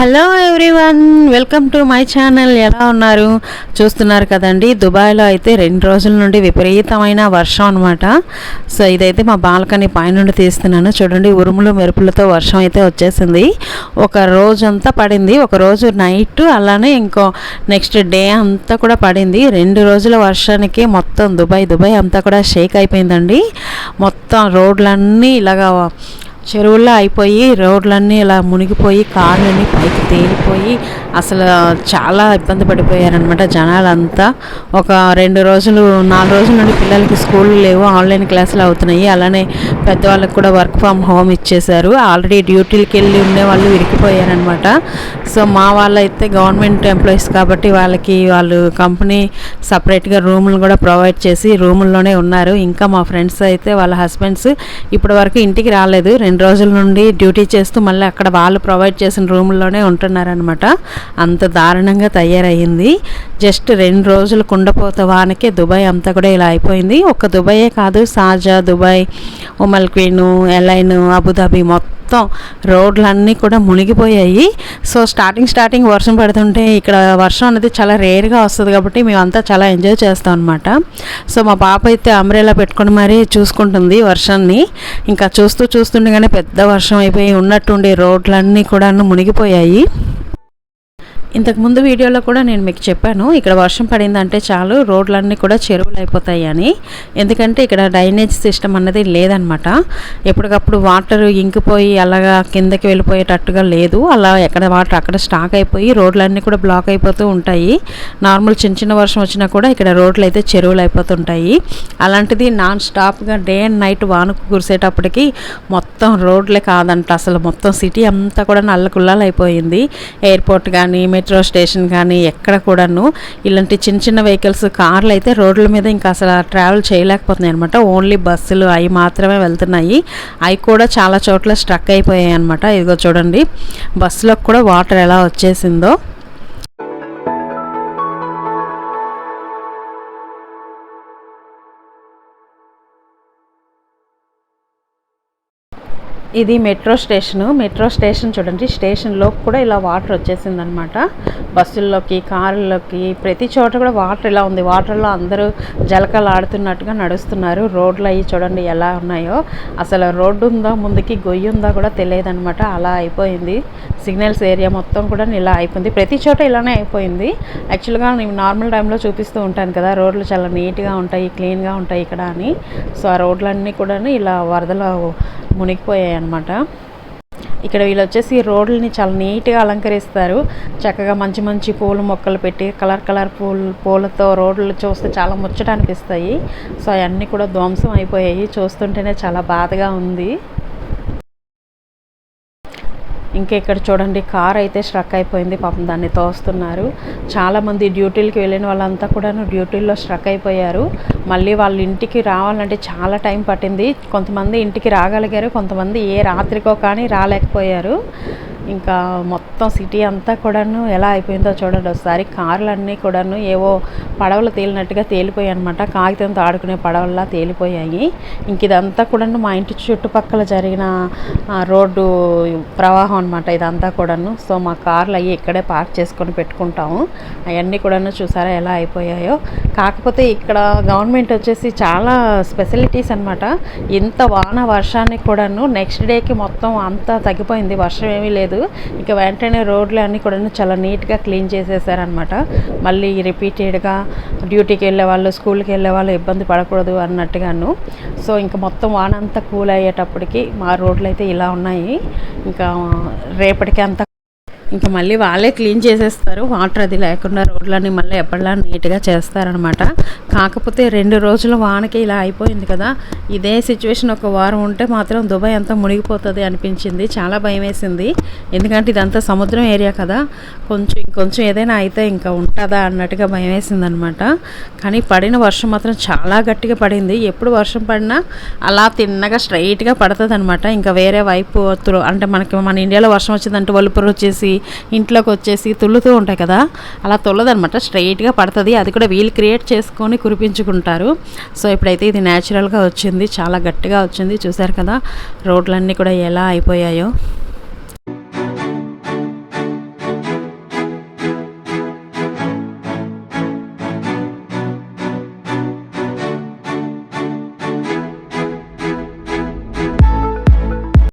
Hello everyone welcome to my channel. ఎలా ఉన్నారు? చూస్తున్నారు కదండి దుబాయ్లో అయితే రెండు రోజుల నుండి విపరీతమైన వర్షం అనమాట సో ఇదైతే మా బాల్కనీ పైనుండి తీస్తున్నాను. చూడండి ఉరుములు మెరుపులతో వర్షం అయితే వచ్చేసింది. ఒక రోజంతా పడింది. ఒక రోజు నైట్ అలానే ఇంకో నెక్స్ట్ డే అంతా కూడా పడింది. రెండు రోజుల వర్షానికి మొత్తం దుబాయ్ దుబాయ్ అంతా కూడా షేక్ అయిపోయిందండి. మొత్తం రోడ్లన్నీ ఇలాగా చెరువుల్లో అయిపోయి రోడ్లన్నీ ఇలా మునిగిపోయి కార్లన్నీ పైకి తేలిపోయి అసలు చాలా ఇబ్బంది పడిపోయారనమాట జనాలంతా. ఒక రెండు రోజులు నాలుగు రోజుల నుండి పిల్లలకి స్కూళ్ళు లేవు ఆన్లైన్ క్లాసులు అవుతున్నాయి. అలానే పెద్దవాళ్ళకి కూడా వర్క్ ఫ్రమ్ హోమ్ ఇచ్చేశారు. ఆల్రెడీ డ్యూటీలకి వెళ్ళి ఉండే వాళ్ళు విరిగిపోయారనమాట సో మా వాళ్ళైతే గవర్నమెంట్ ఎంప్లాయీస్ కాబట్టి వాళ్ళకి వాళ్ళు కంపెనీ సపరేట్గా రూములు కూడా ప్రొవైడ్ చేసి రూముల్లోనే ఉన్నారు. ఇంకా మా ఫ్రెండ్స్ అయితే వాళ్ళ హస్బెండ్స్ ఇప్పటి వరకు ఇంటికి రాలేదు. రెండు రోజుల నుండి డ్యూటీ చేస్తూ మళ్ళీ అక్కడ వాళ్ళు ప్రొవైడ్ చేసిన రూముల్లోనే ఉంటున్నారనమాట అంత దారుణంగా తయారయ్యింది. జస్ట్ రెండు రోజులు కుండపోత వానకే దుబాయ్ అంతా కూడా ఇలా అయిపోయింది. ఒక దుబాయే కాదు సాజా దుబాయ్ ఉమల్ క్వీను ఎలైన్ అబుదాబి మొత్తం రోడ్లన్నీ కూడా మునిగిపోయాయి. సో స్టార్టింగ్ స్టార్టింగ్ వర్షం పడుతుంటే ఇక్కడ వర్షం అనేది చాలా రేర్గా వస్తుంది కాబట్టి మేమంతా చాలా ఎంజాయ్ చేస్తాం అనమాట సో మా పాప అయితే అంబ్రేలా పెట్టుకొని మరీ చూసుకుంటుంది వర్షాన్ని. ఇంకా చూస్తూ చూస్తుండగానే పెద్ద వర్షం అయిపోయి ఉన్నట్టుండి రోడ్లన్నీ కూడా మునిగిపోయాయి. ఇంతకుముందు వీడియోలో కూడా నేను మీకు చెప్పాను ఇక్కడ వర్షం పడిందంటే చాలు రోడ్లన్నీ కూడా చెరువులు అయిపోతాయి అని ఎందుకంటే ఇక్కడ డ్రైనేజ్ సిస్టమ్ అన్నది లేదనమాట. ఎప్పటికప్పుడు వాటర్ ఇంకిపోయి అలాగా కిందకి వెళ్ళిపోయేటట్టుగా లేదు. అలా ఎక్కడ వాటర్ అక్కడ స్టాక్ అయిపోయి రోడ్లన్నీ కూడా బ్లాక్ అయిపోతూ ఉంటాయి. నార్మల్ చిన్న చిన్న వర్షం వచ్చినా కూడా ఇక్కడ రోడ్లు అయితే చెరువులు అయిపోతుంటాయి అలాంటిది నాన్ స్టాప్గా డే అండ్ నైట్ వానకు కురిసేటప్పటికి మొత్తం రోడ్లే కాదంట. అసలు మొత్తం సిటీ అంతా కూడా నల్లకుల్లాలు అయిపోయింది ఎయిర్పోర్ట్ కానీ మెట్రో స్టేషన్ కానీ ఎక్కడ కూడాను ఇలాంటి చిన్న చిన్న వెహికల్స్ కార్లు అయితే రోడ్ల మీద ఇంకా అసలు ట్రావెల్ చేయలేకపోతున్నాయి అనమాట ఓన్లీ బస్సులు అవి మాత్రమే వెళ్తున్నాయి. అవి కూడా చాలా చోట్ల స్ట్రక్ అయిపోయాయి అనమాట ఇదిగో చూడండి బస్సులోకి కూడా వాటర్ ఎలా వచ్చేసిందో. ఇది మెట్రో స్టేషను. మెట్రో స్టేషన్ చూడండి. స్టేషన్లో కూడా ఇలా వాటర్ వచ్చేసిందనమాట. బస్సుల్లోకి కార్లలోకి ప్రతి చోట కూడా వాటర్ ఇలా ఉంది. వాటర్లో అందరూ జలకలు ఆడుతున్నట్టుగా నడుస్తున్నారు. రోడ్లు అవి చూడండి ఎలా ఉన్నాయో. అసలు రోడ్డు ఉందా ముందుకి గొయ్యి ఉందా కూడా తెలియదనమాట. అలా అయిపోయింది. సిగ్నల్స్ ఏరియా మొత్తం కూడా ఇలా అయిపోయింది. ప్రతి చోట ఇలానే అయిపోయింది. యాక్చువల్గా నేను నార్మల్ టైంలో చూపిస్తూ ఉంటాను కదా రోడ్లు చాలా నీట్గా ఉంటాయి క్లీన్గా ఉంటాయి ఇక్కడ అని. సో ఆ రోడ్లన్నీ కూడా ఇలా వరదలో మునిగిపోయాయి అనమాట ఇక్కడ వీళ్ళు వచ్చేసి రోడ్లని చాలా నీట్గా అలంకరిస్తారు. చక్కగా మంచి మంచి పూల మొక్కలు పెట్టి కలర్ కలర్ పూలు పూలతో రోడ్లు చూస్తే చాలా ముచ్చట అనిపిస్తాయి. సో అవన్నీ కూడా ధ్వంసం అయిపోయాయి. చూస్తుంటేనే చాలా బాధగా ఉంది. ఇంకా ఇక్కడ చూడండి కార్ అయితే స్ట్రక్ అయిపోయింది పాపం దాన్ని తోస్తున్నారు. చాలామంది డ్యూటీలకి వెళ్ళిన వాళ్ళంతా కూడాను డ్యూటీల్లో స్ట్రక్ అయిపోయారు. మళ్ళీ వాళ్ళ ఇంటికి రావాలంటే చాలా టైం పట్టింది. కొంతమంది ఇంటికి రాగలిగారు కొంతమంది ఏ రాత్రికో కానీ రాలేకపోయారు. ఇంకా మొత్తం సిటీ అంతా కూడాను ఎలా అయిపోయిందో చూడండి. ఒకసారి కార్లన్నీ కూడాను ఏవో పడవలు తేలినట్టుగా తేలిపోయాయి అనమాట కాగితంతో ఆడుకునే పడవల్లా తేలిపోయాయి. ఇంక ఇదంతా కూడాను మా ఇంటి చుట్టుపక్కల జరిగిన రోడ్డు ప్రవాహం అనమాట ఇదంతా కూడాను. సో మా కార్లు అవి ఇక్కడే పార్క్ చేసుకొని పెట్టుకుంటాము. అవన్నీ కూడాను చూసారా ఎలా అయిపోయాయో. కాకపోతే ఇక్కడ గవర్నమెంట్ వచ్చేసి చాలా స్పెషలిటీస్ అనమాట ఇంత వాన వర్షానికి కూడాను నెక్స్ట్ డేకి మొత్తం అంతా తగ్గిపోయింది. వర్షం ఏమీ లేదు. ఇక వెంటనే రోడ్లు అన్నీ కూడా చాలా నీట్గా క్లీన్ చేసేసారనమాట మళ్ళీ రిపీటెడ్గా డ్యూటీకి వెళ్ళే వాళ్ళు స్కూల్కి వెళ్ళే వాళ్ళు ఇబ్బంది పడకూడదు అన్నట్టుగాను. సో ఇంకా మొత్తం వాన అంతా కూల్ అయ్యేటప్పటికి మా రోడ్లు అయితే ఇలా ఉన్నాయి. ఇంకా రేపటికి అంతా ఇంకా మళ్ళీ వాళ్ళే క్లీన్ చేసేస్తారు. వాటర్ అది లేకుండా రోడ్లన్నీ మళ్ళీ ఎప్పటిలా నీట్గా చేస్తారనమాట కాకపోతే రెండు రోజుల వానకి ఇలా అయిపోయింది కదా. ఇదే సిచ్యువేషన్ ఒక వారం ఉంటే మాత్రం దుబాయ్ అంతా మునిగిపోతుంది అనిపించింది. చాలా భయం వేసింది ఎందుకంటే ఇదంతా సముద్రం ఏరియా కదా. కొంచెం ఇంకొంచెం ఏదైనా అయితే ఇంకా ఉంటుందా అన్నట్టుగా భయం వేసింది అనమాట కానీ పడిన వర్షం మాత్రం చాలా గట్టిగా పడింది. ఎప్పుడు వర్షం పడినా అలా తిన్నగా స్ట్రైట్గా పడుతుంది అనమాట ఇంకా వేరే వైపు అంటే మనకి మన ఇండియాలో వర్షం వచ్చిందంటే వలుపురు వచ్చేసి ఇంట్లోకి వచ్చేసి తుల్లుతూ ఉంటాయి కదా అలా తుల్లదనమాట స్ట్రైట్గా పడుతుంది. అది కూడా వీళ్ళు క్రియేట్ చేసుకొని కురిపించుకుంటారు. సో ఇప్పుడైతే ఇది న్యాచురల్గా వచ్చింది. చాలా గట్టిగా వచ్చింది. చూసారు కదా రోడ్లన్నీ కూడా ఎలా అయిపోయాయో.